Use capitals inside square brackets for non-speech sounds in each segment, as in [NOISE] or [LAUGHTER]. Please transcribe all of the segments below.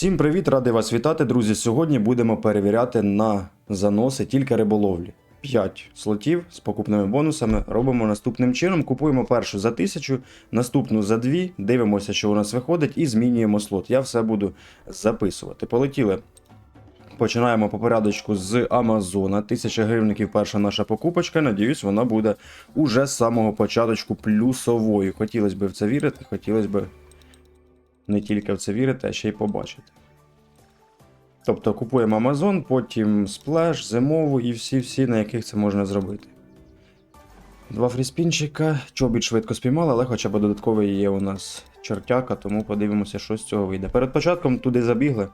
Всім привіт, радий вас вітати, друзі. Сьогодні будемо перевіряти на заноси тільки риболовлі. 5 слотів з покупними бонусами робимо наступним чином. Купуємо першу за 1000, наступну за 2, дивимося, що у нас виходить, і змінюємо слот. Я все буду записувати. Полетіли. Починаємо по порядочку з Амазона. 1000 гривників перша наша покупочка. Надіюсь, вона буде уже з самого початочку плюсовою. Хотілося б в це вірити, хотілося б не тільки в це вірити, а ще й побачити. Тобто купуємо Amazon, потім сплеш, зимову і всі-всі, на яких це можна зробити. Два фріспінчика. Чобіт швидко спіймали, але хоча б додатковий є у нас чертяка, тому подивимося, що з цього вийде. Перед початком туди забігли.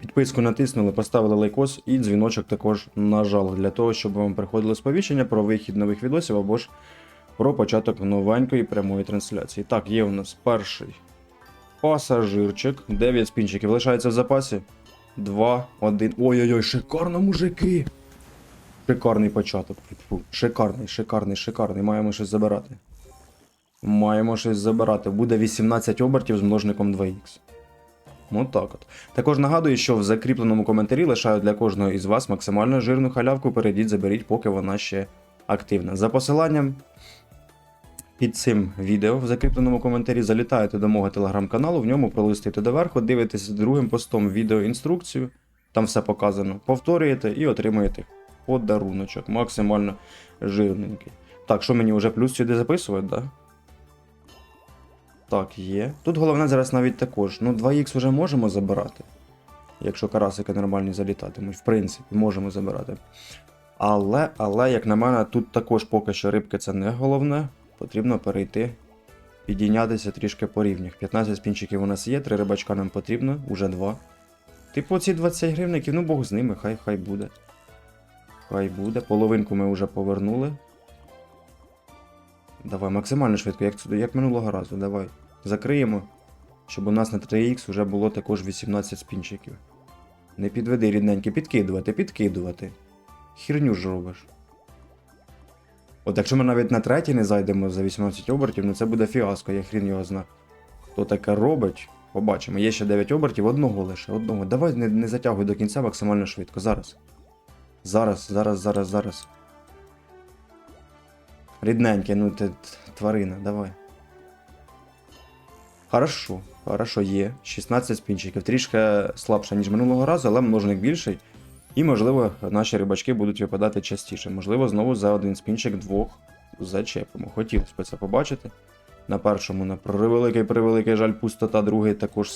Підписку натиснули, поставили лайкос і дзвіночок також нажали для того, щоб вам приходило сповіщення про вихід нових відосів або ж про початок новенької прямої трансляції. Так, є у нас перший пасажирчик. 9 спінчиків лишається в запасі. 2, 1. Ой-ой-ой, шикарно, мужики! Шикарний початок. Шикарний, шикарний, шикарний. Маємо щось забирати. Маємо щось забирати. Буде 18 обертів з множником 2х. Ну так от. Також нагадую, що в закріпленому коментарі лишаю для кожного із вас максимально жирну халявку. Перейдіть, заберіть, поки вона ще активна. За посиланням під цим відео в закріпленому коментарі залітаєте до мого телеграм-каналу, в ньому пролистуєте доверху, дивитеся другим постом відеоінструкцію, там все показано. Повторюєте і отримуєте подаруночок, максимально жирненький. Так, що мені вже плюс сюди записувати, да? Так, є. Тут головне зараз навіть також. Ну, 2х вже можемо забирати. Якщо карасики нормальні залітатимуть, в принципі, можемо забирати. Але, але, як на мене, тут також поки що рибки це не головне. Потрібно перейти, підійнятися трішки по рівнях. 15 спінчиків у нас є, 3 рибачка нам потрібно, уже 2. Типу, ці 20 гривників, ну Бог з ними, хай хай буде. Хай буде. Половинку ми вже повернули. Давай, максимально швидко, як, як минулого разу, давай. Закриємо, щоб у нас на 3х вже було також 18 спінчиків. Не підведи, рідненькі, підкидувати, підкидувати. Хірню ж робиш. От якщо ми навіть на третій не зайдемо за 18 обертів, ну це буде фіаско, я хрін його зна. Хто таке робить, побачимо. Є ще 9 обертів, одного лише, одного. Давай не, не затягуй до кінця максимально швидко. Зараз. Зараз, зараз, зараз, зараз. Рідненький, ну ти тварина, давай. Хорошо, хорошо, є. 16 спінчиків. Трішки слабше, ніж минулого разу, але множник більший. І, можливо, наші рибачки будуть випадати частіше. Можливо, знову за один спінчик двох зачепимо. Хотілося б це побачити. На першому на превеликий превеликий жаль пустота, другий також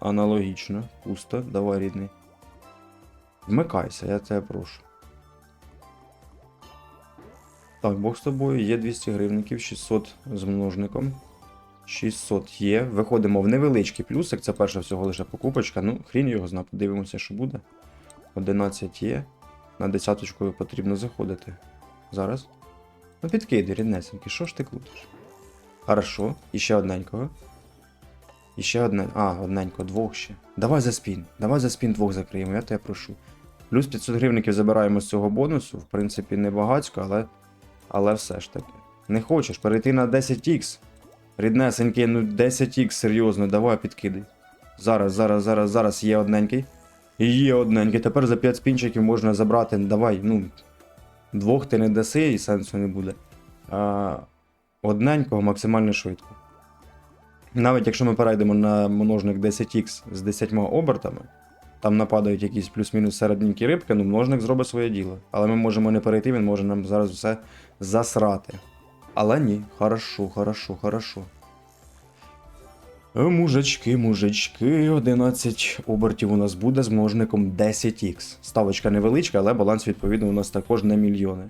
аналогічно. Пусто, давай рідний. Вмикайся, я тебе прошу. Так, Бог з тобою, є 200 гривників, 600 з множником. 600 є. Виходимо в невеличкий плюсик, це перша всього лише покупочка. Ну, хрін його зна, подивимося, що буде. 11 є. На десяточку потрібно заходити. Зараз. Ну підкиди, ріднесенький, що ж ти крутиш? Хорошо, і ще одненького. І ще одне. А, одненько, двох ще. Давай за спін. Давай за спін двох закриємо, я тебе прошу. Плюс 500 гривників забираємо з цього бонусу. В принципі, не багацько, але. Але все ж таки. Не хочеш перейти на 10х. Ріднесенький, ну 10х, серйозно, давай підкидай. Зараз, зараз, зараз, зараз є одненький. Є одненький. Тепер за 5 спінчиків можна забрати. Давай, ну. Двох ти не даси і сенсу не буде. А, одненького максимально швидко. Навіть якщо ми перейдемо на множник 10х з 10 обертами, там нападають якісь плюс-мінус середненькі рибки, ну множник зробить своє діло. Але ми можемо не перейти, він може нам зараз все засрати. Але ні, хорошо, хорошо, хорошо. Мужички, мужички, 11 обертів у нас буде з множником 10х. Ставочка невеличка, але баланс відповідно у нас також не мільйони.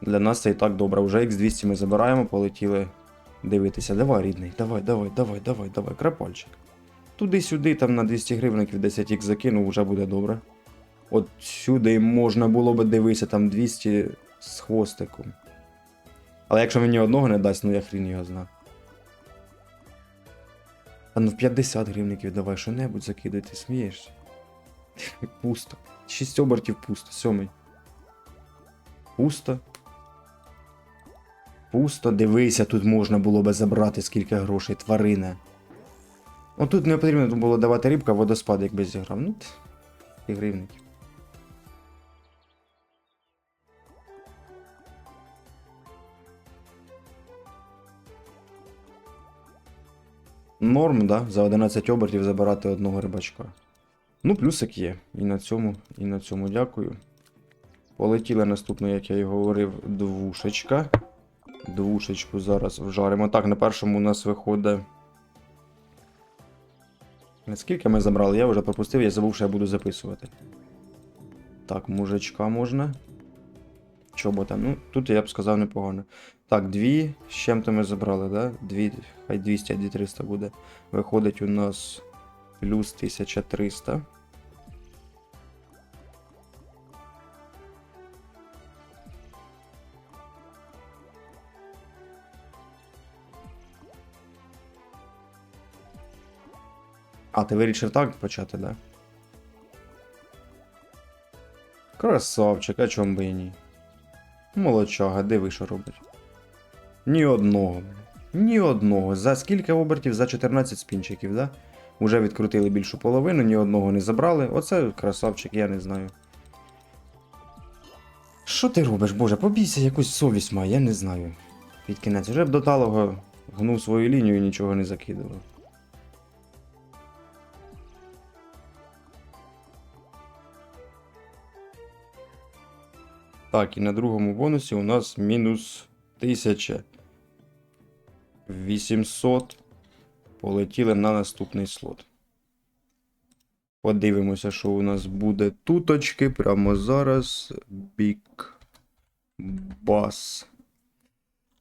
Для нас це і так добре. Вже X200 ми забираємо, полетіли дивитися. Давай, рідний, давай, давай, давай, давай, давай, крапальчик. Туди-сюди, там на 200 гривників 10х закинув, вже буде добре. От сюди можна було би дивитися, там 200 з хвостиком. Але якщо мені одного не дасть, ну я хрін його знаю. А ну в 50 гривників давай що-небудь закидай, ти смієшся. Пусто. 6 обертів пусто, сьомий. Пусто. Пусто, дивися, тут можна було би забрати скільки грошей, тварина. Отут тут не потрібно було давати рибка, водоспад, якби зіграв. Ну, і гривники. Норм, да? За 11 обертів забирати одного рибачка. Ну, плюсик є. І на цьому, і на цьому дякую. Полетіли наступно, як я і говорив, двушечка. Двушечку зараз вжаримо. Так, на першому у нас виходить. Скільки ми забрали? Я вже пропустив, я забув, що я буду записувати. Так, мужичка можна. Чобота. Ну, тут я б сказав непогано. Так, дві. З чим-то ми забрали, да? Дві, хай 200, а 2300 буде. Виходить у нас плюс 1300. А, ти вирішив так почати, да? Красавчик, а чом би і ні? Молодчага, диви, що робить. Ні одного. Ні одного. За скільки обертів? За 14 спінчиків, да? Уже відкрутили більшу половину, ні одного не забрали. Оце красавчик, я не знаю. Що ти робиш, Боже, побійся, якусь совість має, я не знаю. Під кінець. Вже б до талого гнув свою лінію і нічого не закидував. Так, і на другому бонусі у нас мінус 1800. Полетіли на наступний слот. Подивимося, що у нас буде туточки прямо зараз. Big Bass.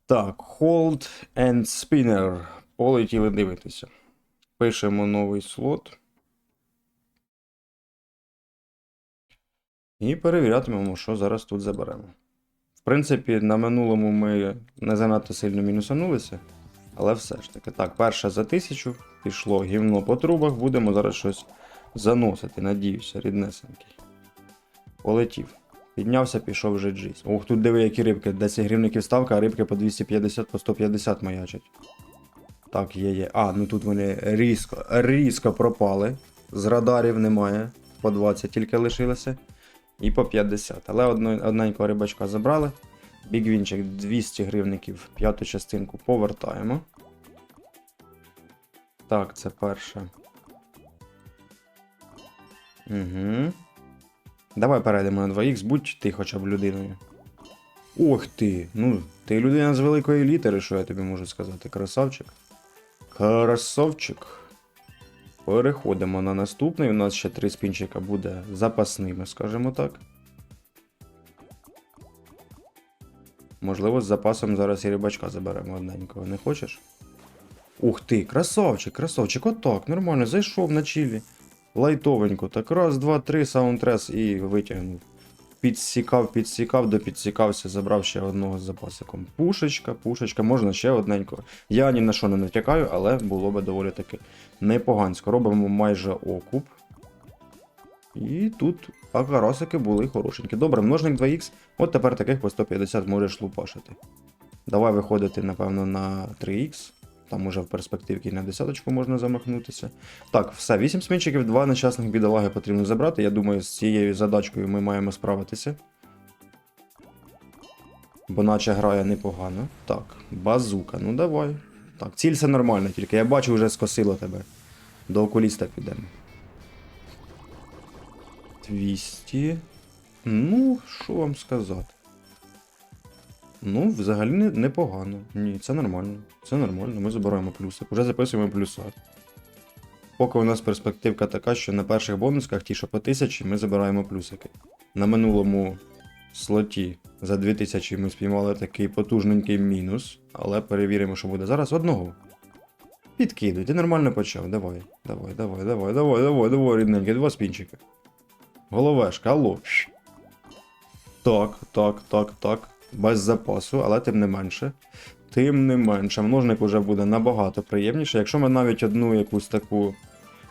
Так, Hold and Spinner. Полетіли дивитися. Пишемо новий слот. І перевірятимемо, що зараз тут заберемо. В принципі, на минулому ми не занадто сильно мінусанулися, але все ж таки. Так, перше за тисячу пішло гівно по трубах, будемо зараз щось заносити, надіюся, ріднесенький. Полетів. Піднявся, пішов вже джиз. Ох, тут диви, які рибки. 10 гривників ставка, а рибки по 250 по 150 маячать. Так, є, є. А, ну тут вони різко, різко пропали. З радарів немає. По 20 тільки лишилося. І по 50. Але одненького рибачка забрали. Бігвінчик 200 гривників, п'яту частинку повертаємо. Так, це перше. Угу. Давай перейдемо на 2х, будь ти хоча б людиною. Ох ти! Ну, ти людина з великої літери, що я тобі можу сказати, красавчик. Красавчик. Переходимо на наступний. У нас ще три спінчика буде запасними, скажімо так. Можливо, з запасом зараз і рибачка заберемо одненького. Не хочеш? Ух ти, красавчик, красавчик, отак, нормально, зайшов на чілі. Лайтовенько. Так раз, два, три, саундтрес і витягнув. Підсікав, підсікав, допідсікався, забрав ще одного з запасиком. Пушечка, пушечка, можна ще одненького. Я ні на що не натякаю, але було би доволі таки непогансько. Робимо майже окуп. І тут акарасики були хорошенькі. Добре, множник 2х. От тепер таких по 150 можеш лупашити. Давай виходити, напевно, на 3х. Там уже в перспективі на десяточку можна замахнутися. Так, все, 8 смінчиків, 2 нещасних бідолаги потрібно забрати. Я думаю, з цією задачкою ми маємо справитися. Бо наче грає непогано. Так, базука, ну давай. Так, ціль все нормально, тільки я бачу, вже скосило тебе. До окуліста підемо. 200. Ну, що вам сказати? Ну, взагалі не, непогано. Ні, це нормально. Це нормально. Ми забираємо плюси. Уже записуємо плюса. Поки у нас перспективка така, що на перших бонусках, ті, що по 1000, ми забираємо плюсики. На минулому слоті за 2000 ми спіймали такий потужненький мінус, але перевіримо, що буде зараз одного. Підкидуй, ти нормально почав. Давай, давай, давай, давай, давай, давай, давай, рідненький, два спінчики. Головешка, алло. Так, так, так, так. Без запасу, але тим не менше. Тим не менше, множник вже буде набагато приємніше. Якщо ми навіть одну якусь таку.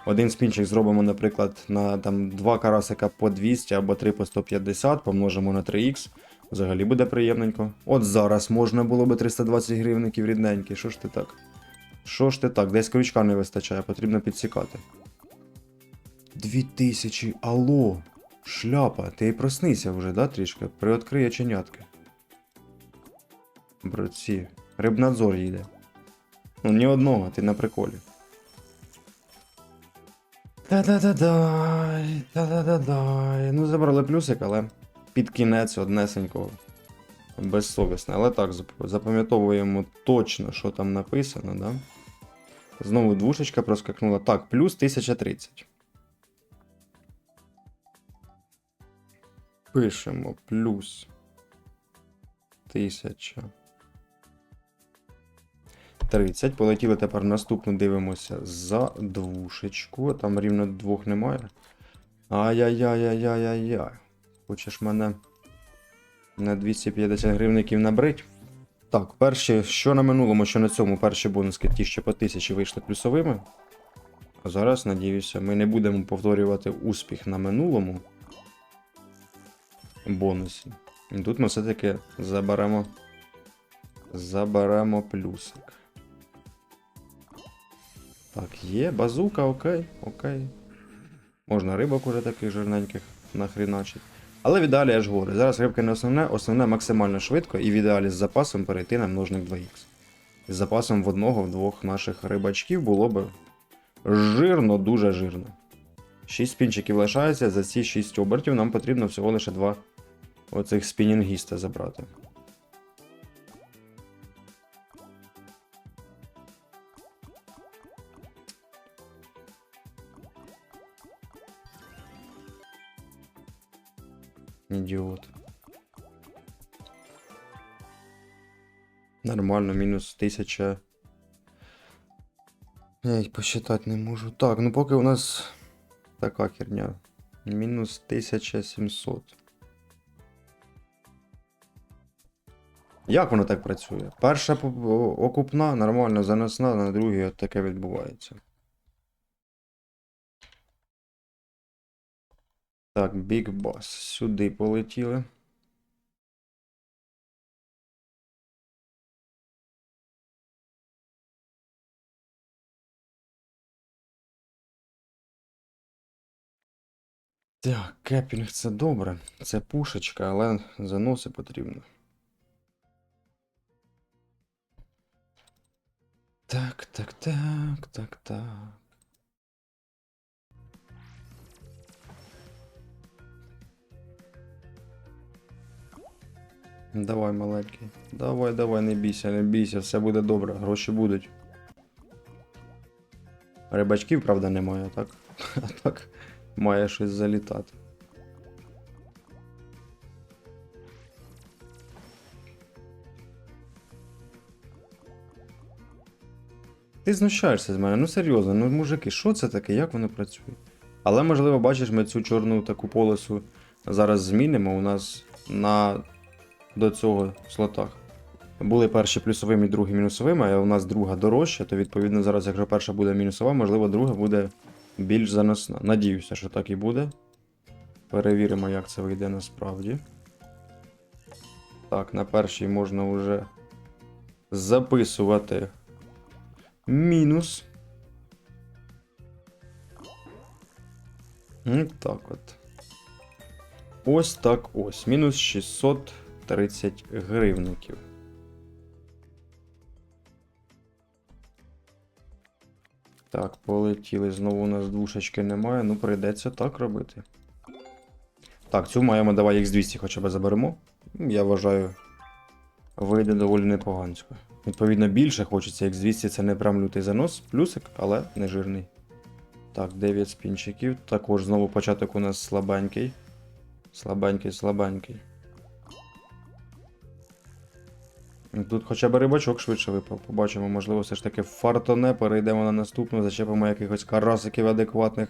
Один спінчик зробимо, наприклад, на там, два карасика по 200 або 3 по 150, помножимо на 3х. Взагалі буде приємненько. От зараз можна було би 320 гривників рідненькі. Що ж ти так? Що ж ти так? Десь крючка не вистачає, потрібно підсікати. Дві тисячі, алло! Шляпа, ти проснися вже, да, трішки? Приоткрий оченятки. Братці, рибнадзор їде. Ну, ні одного, ти на приколі. Та-да-да-дай, та-да-да-дай. Ну, забрали плюсик, але під кінець однесенького. Безсовісне. Але так, запам'ятовуємо точно, що там написано, да? Знову двушечка проскакнула. Так, плюс 1030. Пишемо плюс 1000. 30. Полетіли тепер наступну дивимося за двушечку. Там рівно двох немає. Ай-яй-яй-яй-яй-яй. Хочеш мене на 250 гривників набрить? Так, перші, що на минулому, що на цьому перші бонуски, ті, що по 1000 вийшли плюсовими. А зараз, надіюся, ми не будемо повторювати успіх на минулому бонусі. І тут ми все-таки заберемо. Заберемо плюсик. Так, є, базука, окей, окей. Можна рибок уже таких жирненьких нахріначить. Але в ідеалі я ж говорю, зараз рибки не основне, основне максимально швидко і в ідеалі з запасом перейти на множник 2х. З запасом в одного, в двох наших рибачків було б жирно, дуже жирно. 6 спінчиків лишається, за ці 6 обертів нам потрібно всього лише 2 оцих спінінгіста забрати. Ідіот. Нормально, мінус 1000. Я їх посчитати не можу. Так, ну поки у нас така херня. Мінус 1700. Як воно так працює? Перша окупна, нормально заносна, на другій от таке відбувається. Так, Big Boss. Сюди полетіли. Так, кепінг це добре. Це пушечка, але заноси потрібно. Так, так, так, так, так. Давай, маленький. Давай, давай, не бійся, не бійся, все буде добре, гроші будуть. Рибачків, правда, немає, так? [LAUGHS] А так має щось залітати. Ти знущаєшся з мене, ну серйозно, ну мужики, що це таке, як воно працює? Але можливо, бачиш, ми цю чорну таку полосу зараз змінимо. У нас на до цього слотах. Були перші плюсовими, другі мінусовими, а у нас друга дорожча, то відповідно зараз, якщо перша буде мінусова, можливо, друга буде більш заносна. Надіюся, що так і буде. Перевіримо, як це вийде насправді. Так, на першій можна вже записувати мінус. Так от. Ось так ось. Мінус 630 гривників. Так, полетіли. Знову у нас двушечки немає. Ну, прийдеться так робити. Так, цю маємо давай X200 хоча б заберемо. Я вважаю, вийде доволі непогансько. Відповідно, більше хочеться X200, це не прям лютий занос, плюсик, але не жирний. Так, 9 спінчиків. Також знову початок у нас слабенький. Слабенький, слабенький. Тут хоча б рибачок швидше випав. Побачимо, можливо, все ж таки фартоне. Перейдемо на наступну, зачепимо якихось карасиків адекватних.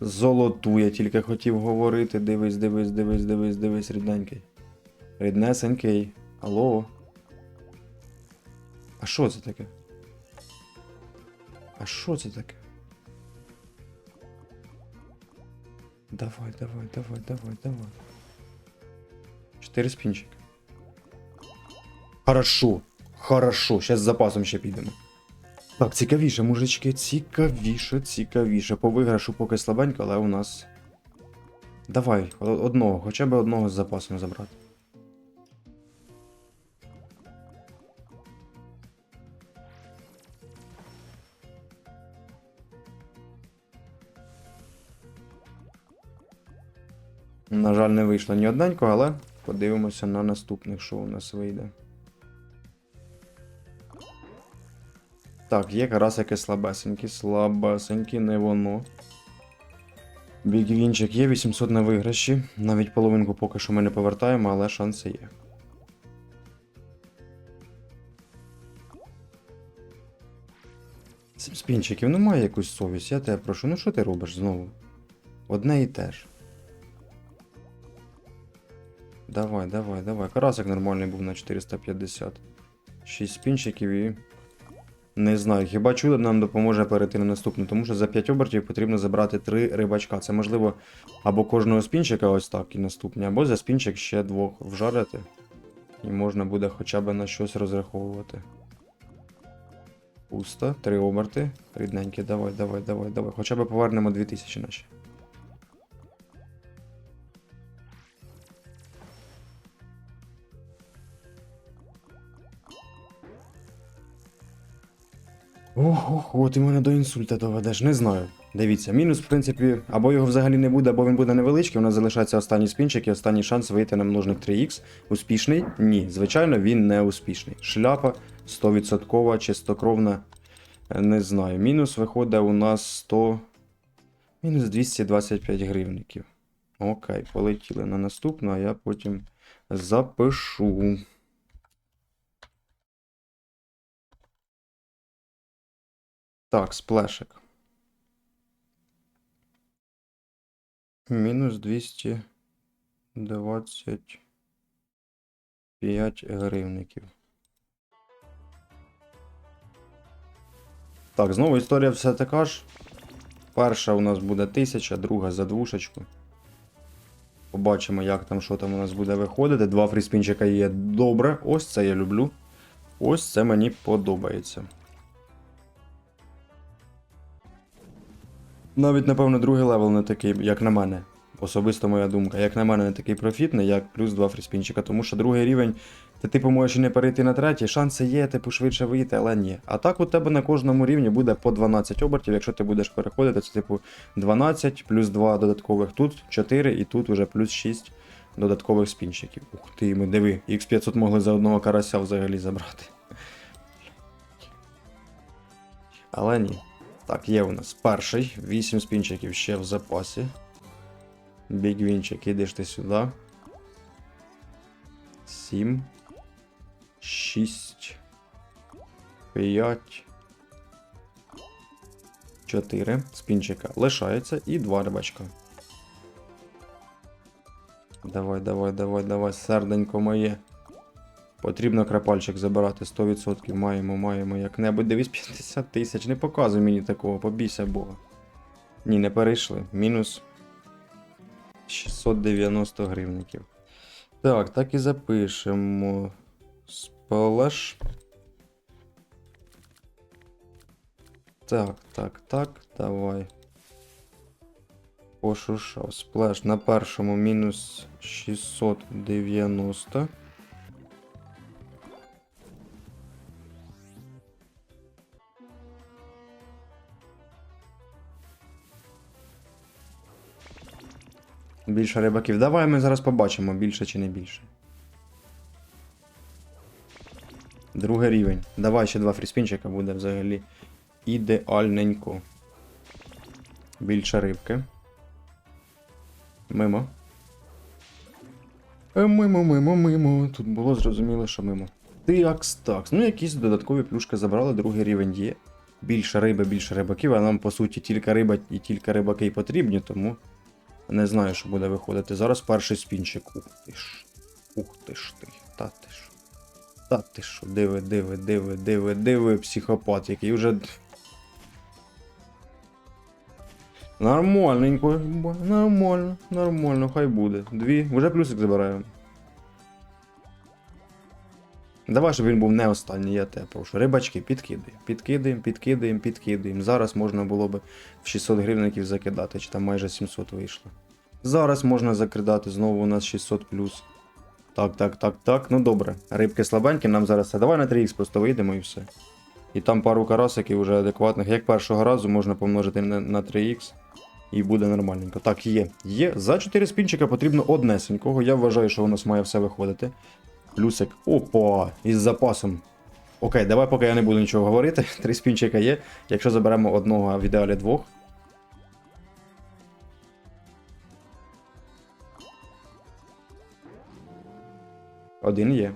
Золоту, я тільки хотів говорити. Дивись, дивись, дивись, дивись, дивись, рідненький. Ріднесенький. Алло. А що це таке? А що це таке? Давай, давай, давай, давай, давай. Чотири спінчики. Хорошо. Хорошо. Сейчас з запасом ще підемо. Так, цікавіше, мужички, цікавіше, цікавіше. По виграшу поки слабенько, але у нас. Давай, одного, хоча б одного з запасом забрати. На жаль, не вийшло ні одненько, але подивимося на наступних, що у нас вийде. Так, є якраз яке слабесенькі, слабесенькі, не воно. Бігвінчик є 800 на виграші. Навіть половинку поки що ми не повертаємо, але шанси є. Спінчиків, ну має якусь совість, я тебе прошу. Ну що ти робиш знову? Одне і те ж. Давай, давай, давай. Карасик нормальний був на 450. 6 спінчиків і. Не знаю, хіба чудо нам допоможе перейти на наступну, тому що за 5 обертів потрібно забрати 3 рибачка. Це можливо або кожного спінчика ось так і наступні, або за спінчик ще двох вжарити. І можна буде хоча б на щось розраховувати. Пусто, 3 оберти. Рідненькі, давай, давай, давай, давай. Хоча б повернемо 2000 наші. Ого, ти мене до інсульта доведеш, не знаю. Дивіться, мінус, в принципі, або його взагалі не буде, або він буде невеличкий. У нас залишається останній спінчик і останній шанс вийти на множник 3х. Успішний? Ні, звичайно, він не успішний. Шляпа 100% чистокровна. Не знаю. Мінус виходить у нас 100. Мінус 225 гривників. Окей, полетіли на наступну, а я потім запишу. Так, сплешик. Мінус 225 гривників. Так, знову історія все така ж. Перша у нас буде 1000, друга за двушечку. Побачимо, як там, що там у нас буде виходити. Два фріспінчика є добре. Ось це я люблю. Ось це мені подобається. Навіть, напевно, другий левел не такий, як на мене. Особисто моя думка. Як на мене, не такий профітний, як плюс 2 фріспінчика. Тому що другий рівень, ти типу можеш і не перейти на третій, шанси є, типу, швидше вийти, але ні. А так у тебе на кожному рівні буде по 12 обертів. Якщо ти будеш переходити, це типу 12 плюс 2 додаткових тут, 4 і тут уже плюс 6 додаткових спінчиків. Ух ти, ми диви, X500 могли за одного карася взагалі забрати. Але ні. Так, є у нас перший. 8 спінчиків ще в запасі. Бігвінчик, ідеш ти сюди. 7. 6. 5. 4 спінчика лишається і 2 рибачка. Давай, давай, давай, давай, серденько моє. Потрібно крапальчик забирати 100%. Маємо, маємо як-небудь. Дивись 50 тисяч. Не показуй мені такого, побійся Бога. Ні, не перейшли. Мінус 690 гривників. Так, так і запишемо. Сплеш. Так, так, так, давай. Пошушав. Сплеш на першому мінус 690. Більше рибаків. Давай ми зараз побачимо, більше чи не більше. Другий рівень. Давай ще два фріспінчика буде взагалі. Ідеальненько. Більше рибки. Мимо. Е, Мимо, мимо, мимо. Тут було зрозуміло, що мимо. Такс, такс. Ну, якісь додаткові плюшки забрали, другий рівень є. Більше риби, більше рибаків, а нам, по суті, тільки риба і тільки рибаки потрібні, тому. Не знаю, що буде виходити. Зараз перший спінчик. Ух ти ж. Ух ти ж ти. Та ти ж. Та ти що, диви, диви, диви, диви, диви, психопат, який вже. Нормальненько, нормально, нормально, хай буде. Дві. Вже плюсик забираємо. Давай, щоб він був не останній, я тебе прошу. Рибачки, підкидаємо, підкидаємо, підкидаємо, підкидаємо. Зараз можна було б в 600 гривників закидати, чи там майже 700 вийшло. Зараз можна закидати, знову у нас 600 плюс. Так, так, так, так. Ну добре. Рибки слабенькі, нам зараз це. Давай на 3х просто вийдемо і все. І там пару карасиків вже адекватних. Як першого разу можна помножити на 3х. І буде нормальненько. Так, є. Є. За 4 спінчика потрібно однесенького. Я вважаю, що у нас має все виходити. Плюсик. Опа! Із запасом. Окей, давай, поки я не буду нічого говорити. [LAUGHS] Три спінчика є. Якщо заберемо одного, а в ідеалі двох. Один є.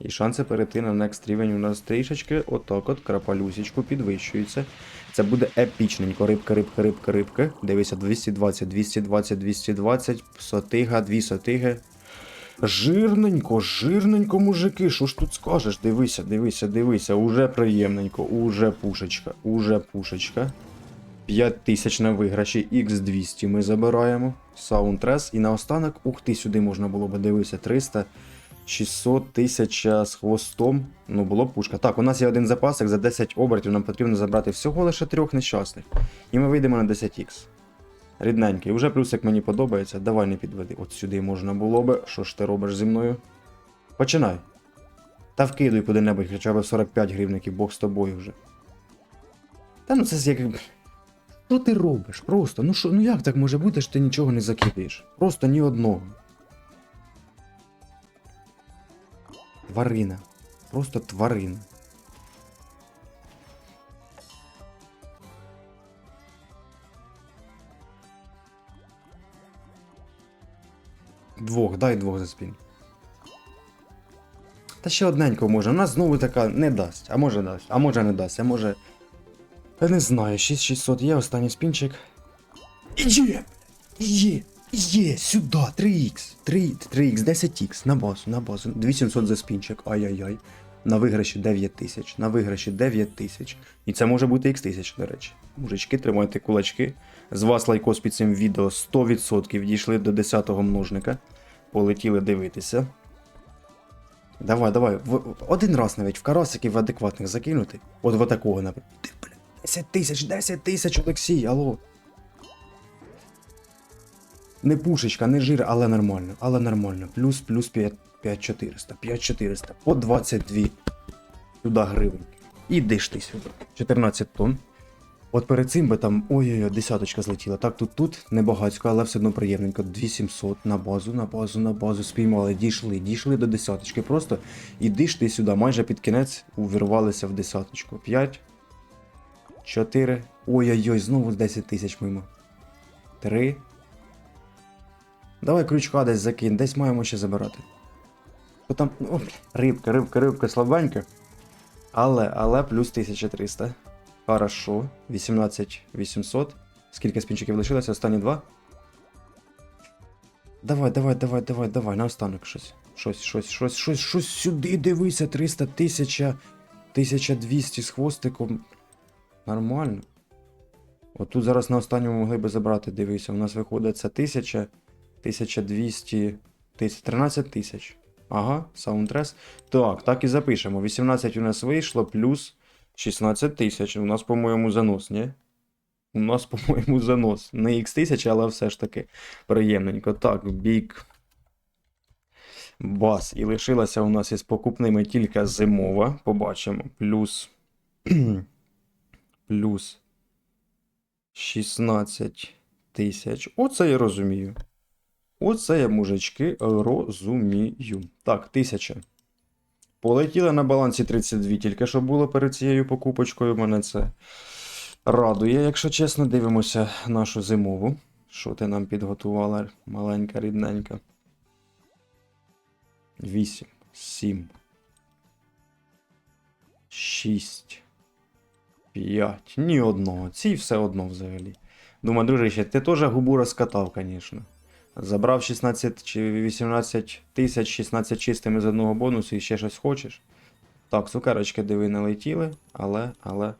І шанси перейти на next рівень у нас трішечки, отак от, крапалюсічку підвищується. Це буде епічненько. Рибка, рибка, рибка, рибка. Дивися, 220, 220, 220, сотига, дві сотиги. Жирненько, жирненько, мужики, що ж тут скажеш? Дивися, дивися, дивися, уже приємненько, уже пушечка, уже пушечка. 5000 на виграші, X200 ми забираємо. Саундтрес. І наостанок, ух ти, сюди можна було би дивитися, 300. 600 тисяч з хвостом. Ну, було б пушка. Так, у нас є один запасик за 10 обертів, нам потрібно забрати всього лише трьох нещасних. І ми вийдемо на 10х. Рідненький. Уже плюсик мені подобається. Давай не підведи. От сюди можна було би. Що ж ти робиш зі мною? Починай. Та вкидуй куди-небудь, хоча б 45 гривників, Бог з тобою вже. Та ну це як. Що ти робиш? Просто, ну що, ну як так може бути, що ти нічого не закидаєш? Просто ні одного. Тварина. Просто тварина. Двох, дай двох за спін. Та ще одненько може. У нас знову така не дасть. А може дасть, а може не дасть, а може. Я не знаю, 6600 є, останній спінчик. Є! Є! Є! Сюди! 3х! 3, 3х, 10х, на базу, на базу. 2700 за спінчик, ай-яй-яй. На виграші 9000, на виграші 9000. І це може бути x1000, до речі. Мужички, тримайте кулачки. З вас лайкос під цим відео 100% дійшли до 10-го множника. Полетіли дивитися. Давай, давай. Один раз навіть в карасиків адекватних закинути. От в такого, наприклад. Ти, бля, 10 тисяч, 10 тисяч, Олексій, алло. Не пушечка, не жир, але нормально, але нормально. Плюс, плюс 5400, 5400, по 22. Сюди гривень. Іди ти сюди. 14 тонн. От перед цим би там, ой-ой-ой, десяточка злетіла. Так, тут тут небагацько, але все одно приємненько. 2700 на базу, на базу, на базу спіймали, дійшли, дійшли до десяточки. Просто іди ти сюди, майже під кінець увірвалися в десяточку. 5, 4, ой-ой-ой, знову 10 тисяч мимо. 3, Давай крючка десь закинь, десь маємо ще забирати. Бо там. О, рибка, рибка, рибка слабенька. Але, але плюс 1300. Хорошо. 18800. Скільки спінчиків лишилося? Останні два. Давай, давай, давай, давай, давай, наостанок щось. Щось, щось, щось, щось, щось сюди дивися, 300 тисяча, 1200 з хвостиком. Нормально. От тут зараз на останньому могли би забрати, дивися, у нас виходить це 1000, 1200, 13 тисяч. Ага, саундтрес. Так, так і запишемо. 18 у нас вийшло, плюс 16 тисяч. У нас, по-моєму, занос, ні? У нас, [LAUGHS] по-моєму, занос. Не x тисяч, але все ж таки приємненько. Так, бік. Бас. І лишилася у нас із покупними тільки зимова. Побачимо. Плюс. [CLEARS THROAT] плюс 16 тисяч. Оце я розумію. Оце я, мужички, розумію. Так, 1000. Полетіли на балансі 32, тільки що було перед цією покупочкою. Мене це радує, якщо чесно, дивимося нашу зимову. Що ти нам підготувала, маленька, рідненька. 8, 7, 6, 5. Ні одного. Ці все одно взагалі. Думаю, дружище, ти теж губу розкатав, звісно. Забрав 16 чи 18 тисяч 16 чистими з одного бонусу і ще щось хочеш. Так, цукерочки диви не летіли, але але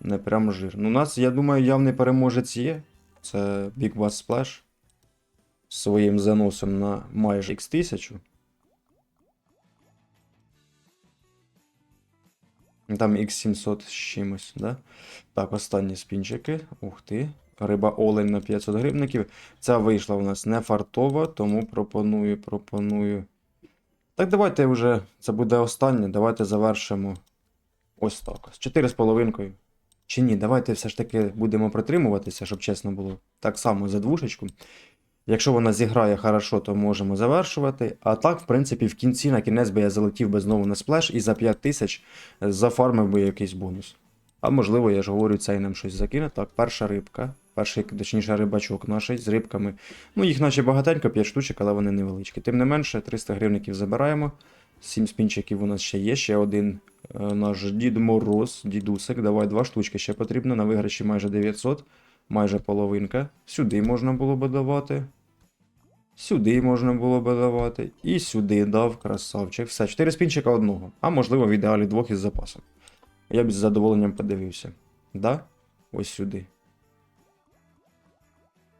не прям жир. Ну, у нас, я думаю, явний переможець є. Це Big Bass Splash. З своїм заносом на майже X1000. Там X700 з чимось, да? Так, останні спінчики. Ух ти. Риба олень на 500 гривників. Ця вийшла у нас не фартова, тому пропоную, пропоную. Так, давайте вже. Це буде останнє. Давайте завершимо ось так. З 4,5. Чи ні, давайте все ж таки будемо притримуватися, щоб чесно було. Так само за двушечку. Якщо вона зіграє хорошо, то можемо завершувати. А так, в принципі, в кінці на кінець би я залетів би знову на сплеш і за 5 тисяч зафармив би якийсь бонус. А можливо, я ж говорю, цей нам щось закине. Так, перша рибка. Перший, точніше, рибачок наш з рибками. Ну, їх наче багатенько, 5 штучок, але вони невеличкі. Тим не менше, 300 гривників забираємо. 7 спінчиків у нас ще є. Ще один е, наш Дід Мороз, дідусик. Давай два штучки ще потрібно. На виграші майже 900, майже половинка. Сюди можна було би давати. Сюди можна було би давати. І сюди дав красавчик. Все, 4 спінчика одного. А можливо, в ідеалі двох із запасом. Я б з задоволенням подивився. Да? Ось сюди.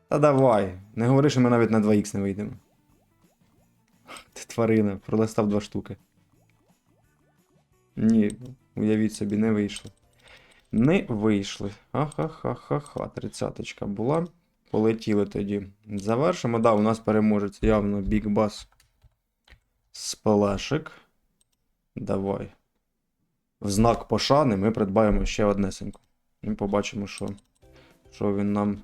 Та давай. Не говори, що ми навіть на 2х не вийдемо. Ти тварина, пролистав два штуки. Ні, уявіть собі, не вийшло. Не вийшли. Ха-ха-ха-ха-ха. Тридцяточка була. Полетіли тоді. Завершимо. Да, у нас переможець явно Big Bass Сплешик. Давай. В знак пошани ми придбаємо ще однесеньку. І побачимо, що, що він нам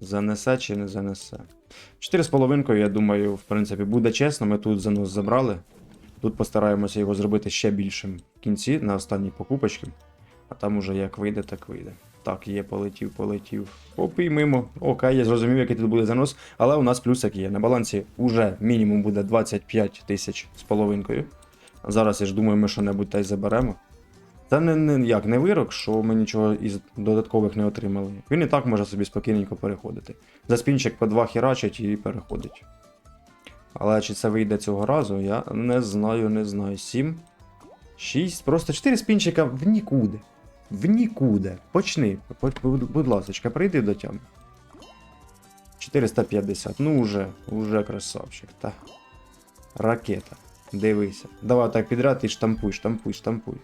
занесе чи не занесе. 4,5, я думаю, в принципі, буде чесно. Ми тут занос забрали. Тут постараємося його зробити ще більшим в кінці на останній покупочці. А там уже як вийде, так вийде. Так, є, полетів, полетів. Оп, мимо. Окей, я зрозумів, який тут буде занос. Але у нас плюсик є. На балансі вже мінімум буде 25 тисяч з половинкою. Зараз я ж думаю, ми що-небудь та й заберемо. Це не, не як не вирок, що ми нічого із додаткових не отримали. Він і так може собі спокійненько переходити. За спінчик по два херачить і переходить. Але чи це вийде цього разу, я не знаю, не знаю. 7. 6. Просто 4 спінчика в нікуди. В нікуди. Почни. Будь ласка, прийди до тями. 450. Ну уже, уже красавчик. Та. Ракета. Дивися. Давай так підряд і штампуй, штампуй, штампуй.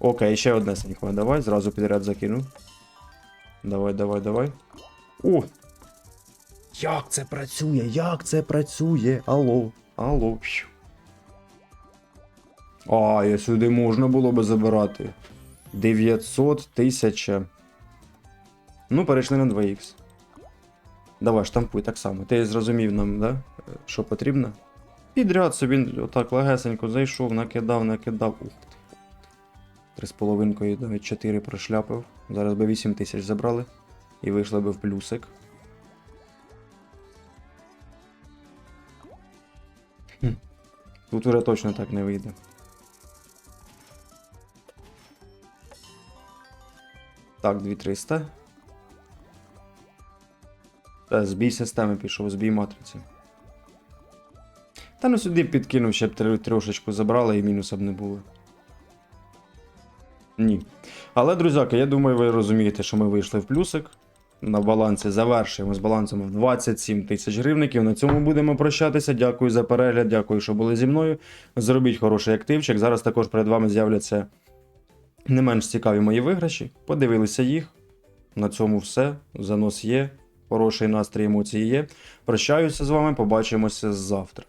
Окей, ще одне сенько. Давай, зразу підряд закину. Давай, давай, давай. О! Як це працює? Як це працює? Алло, алло. А, я сюди можна було би забирати. 900 тисяч. Ну, перейшли на 2х. Давай, штампуй так само. Ти зрозумів нам, да? Що потрібно? Підряд собі отак легесенько зайшов, накидав, накидав. Ух ти. Три з половинкою навіть 4 прошляпив. Зараз би 8 тисяч забрали. І вийшли би в плюсик. Тут уже точно так не вийде. Так, 2300. Та, збій системи пішов, збій матриці. Та ну сюди підкинув, ще б тр- трошечку забрали і мінуса б не було. Ні. Але, друзяки, я думаю, ви розумієте, що ми вийшли в плюсик. На балансі завершуємо з балансом в 27 тисяч гривників. На цьому будемо прощатися. Дякую за перегляд, дякую, що були зі мною. Зробіть хороший активчик. Зараз також перед вами з'являться не менш цікаві мої виграші. Подивилися їх. На цьому все. Занос є. Хороший настрій емоції є. Прощаюся з вами, побачимося завтра.